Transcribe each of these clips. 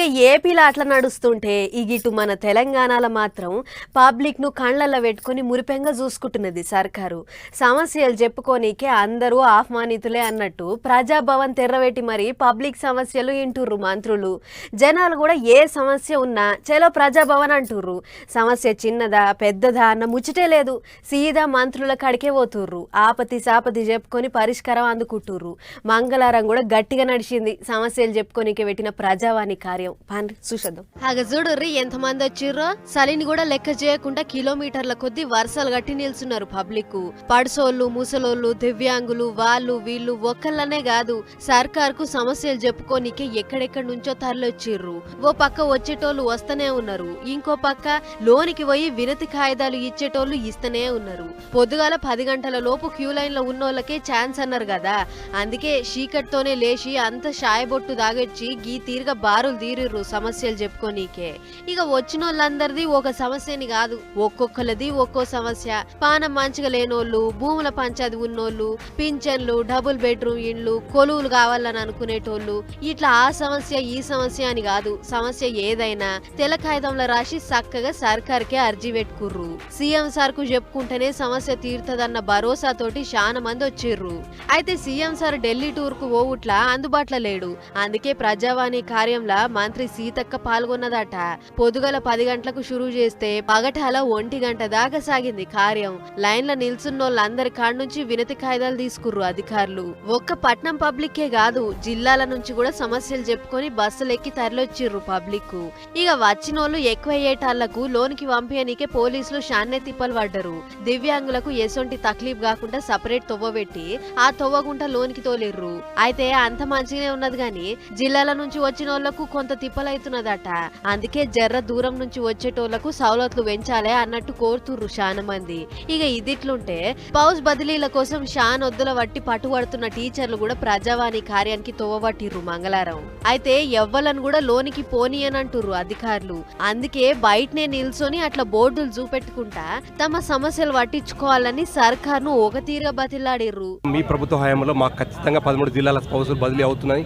ఇక ఏపీలో అట్లా నడుస్తుంటే ఇక ఇటు మన తెలంగాణలో మాత్రం పబ్లిక్ను కళ్ళల్లో పెట్టుకొని మురిపెంగా చూసుకుంటున్నది సర్కారు. సమస్యలు చెప్పుకోనీకే అందరూ ఆహ్వానితులే అన్నట్టు ప్రజాభవన్ తెర్రవేటి మరి పబ్లిక్ సమస్యలు వింటుర్రు మంత్రులు. జనాలు కూడా ఏ సమస్య ఉన్నా చలో ప్రజాభవన్ అంటుర్రు. సమస్య చిన్నదా పెద్దదా అన్న ముచ్చటే లేదు. సీదా మంత్రుల కాడికే పోతుర్రు. ఆపతి సాపతి చెప్పుకొని పరిష్కారం అందుకుంటుర్రు. మంగళవారం కూడా గట్టిగా నడిచింది. సమస్యలు చెప్పుకోనీకే పెట్టిన ప్రజావాణి కార్యం పాండ్రి చూసేద్దాం. హాగ చూడుర్రి ఎంతమంది వచ్చిర్రో. సలిని కూడా లెక్క చేయకుండా కిలోమీటర్ల కొద్ది వరుసలు కట్టి నిల్చున్నారు పబ్లిక్ పడుసోళ్ళు ముసలోళ్ళు దివ్యాంగులు వాళ్ళు వీళ్ళు ఒక్కళ్ళనే కాదు సర్కార్కు సమస్యలు చెప్పుకోనీకే ఎక్కడెక్కడి నుంచో తరలొచ్చిర్రు. ఓ పక్క వచ్చేటోళ్ళు వస్తూనే ఉన్నారు. ఇంకో పక్క లోనికి పోయి వినతి కాయిదాలు ఇచ్చేటోళ్ళు ఇస్తూనే ఉన్నారు. పొద్దుగాల పది గంటల లోపు క్యూ లైన్లో ఉన్నోళ్ళకే ఛాన్స్ అన్నారు కదా అందుకే చీకట్తోనే లేచి అంత షాయబొట్టు దాగొచ్చి గీ తీరుగా బారులు తీరిర్రు సమస్యలు చెప్పుకోనీకే. ఇక వచ్చిన వాళ్ళందరిది ఒక సమస్యని కాదు ఒక్కొక్కలది ఒక్కో సమస్య. పానం మంచిగా లేనోళ్ళు భూముల పంచాది ఉన్నోళ్ళు పింఛన్లు డబుల్ బెడ్రూమ్ ఇండ్లు కొలువులు కావాలని అనుకునేటోళ్ళు. ఇట్లా ఆ సమస్య ఈ సమస్య అని కాదు. సమస్య ఏదైనా తెల్ల కాగితంలో రాసి చక్కగా సర్కార్కే అర్జీ పెట్టుకుర్రు. సీఎం సార్కు చెప్పుకుంటేనే సమస్య తీరుతుందన్న భరోసాతోటి చాలా మంది వచ్చిర్రు. అయితే సీఎం సార్ ఢిల్లీ టూర్కు ఓవుట్లా అందుబాటులో లేడు. అందుకే ప్రజావాణి కార్యంలో మంత్రి సీతక్క పాల్గొన్నదట. పొదుగల పది గంటలకు షురూ చేస్తే పగటాల ఒంటి గంట దాకా సాగింది కార్యం. లైన్ల నిల్చున్నోళ్ళందరి కాడ నుంచి వినతి కాయిదాలు తీసుకుర్రు అధికారులు. ఒక్క పట్నం పబ్లిక్కే కాదు జిల్లాల నుంచి కూడా సమస్యలు చెప్పుకొని బస్సులు ఎక్కి తరలొచ్చిర్రు పబ్లిక్ ఇక వచ్చినోళ్ళు ఎక్కువ అయ్యేటాళ్ళకు లోనికి పంపించనీకే పోలీసులు షాన్నే తిప్పలు పడ్డరు. దివ్యాంగులకు ఎసొంటి తక్లీఫ్ కాకుండా సపరేట్ తొవ్వ పెట్టి ఆ తొవ్వగుంట లోనికి తోలిర్రు. అయితే అంత మంచిగానే ఉన్నది గాని జిల్లాల నుంచి వచ్చిన వాళ్ళకు కొంత తిప్పలైతున్నదట. అందుకే జర్ర దూరం నుంచి వచ్చేటోళ్ళకు సవలతులు పెంచాలే అన్నట్టు కోరుతుర్రు చాలా మంది ఇక ఇదిట్లుంటే పౌస్ బదిలీల కోసం షాన్ వద్దుల వట్టి పట్టుబడుతున్న టీచర్లు కూడా ప్రజావాణి కార్యానికి తోవబట్టిర్రు మంగళవారం అయితే ఎవ్వలను కూడా లోనికి పోనీయనంటుర్రు అధికారులు. అందుకే బయటనే నిల్చొని అట్లా బోర్డులు చూపెట్టుకుంటా తమ సమస్యలు పట్టించుకోవాలని సర్కార్ను ఒక తీరుగా బతిలాడిర్రు మీ ప్రభుత్వ హయాంలో మాకు ఖచ్చితంగా పదమూడు జిల్లాల పౌసులు బదిలీ అవుతున్నాయి.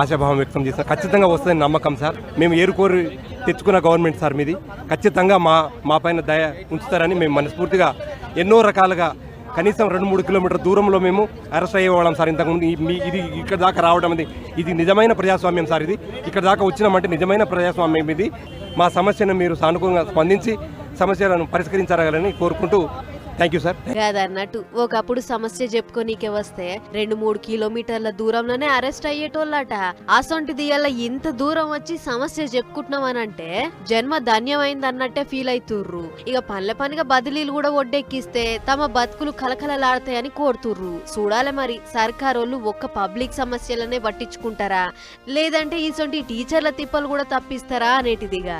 ఆశాభావం వ్యక్తం చేస్తాం ఖచ్చితంగా వస్తుందని నమ్మకం సార్. మేము ఏరుకోరి తెచ్చుకున్న గవర్నమెంట్ సార్ మీది. ఖచ్చితంగా మా మా పైన దయ ఉంచుతారని మేము మనస్ఫూర్తిగా ఎన్నో రకాలుగా కనీసం రెండు మూడు కిలోమీటర్ దూరంలో మేము అరెస్ట్ అయ్యేవాళ్ళం సార్ ఇంతకుముందు. మీ ఇది ఇక్కడ దాకా రావడం ఇది ఇది నిజమైన ప్రజాస్వామ్యం సార్ ఇది. ఇక్కడ దాకా వచ్చినామంటే నిజమైన ప్రజాస్వామ్యం ఇది. మా సమస్యను మీరు సానుకూలంగా స్పందించి సమస్యలను పరిష్కరించాలని కోరుకుంటూ థ్యాంక్ యూ సార్ కాదన్నట్టు ఒకప్పుడు సమస్య చెప్పుకోనీకే వస్తే రెండు మూడు కిలోమీటర్ల దూరంలోనే అరెస్ట్ అయ్యేటోళ్ళట. అసొంటిది ఇయ్యాల ఇంత దూరం వచ్చి సమస్య చెప్పుకుంటున్నామనంటే జన్మ ధన్యమైంది అన్నట్టే ఫీల్ అవుతుర్రు ఇక పనుల పనిగా బదిలీలు కూడా ఒడ్డెక్కిస్తే తమ బతుకులు కలకలలాడతాయని కోరుతుర్రు. చూడాలి మరి సర్కారోళ్ళు ఒక్క పబ్లిక్ సమస్యలనే పట్టించుకుంటారా? లేదంటే ఇటువంటి టీచర్ల తిప్పలు కూడా తప్పిస్తారా అనేటిదిగా.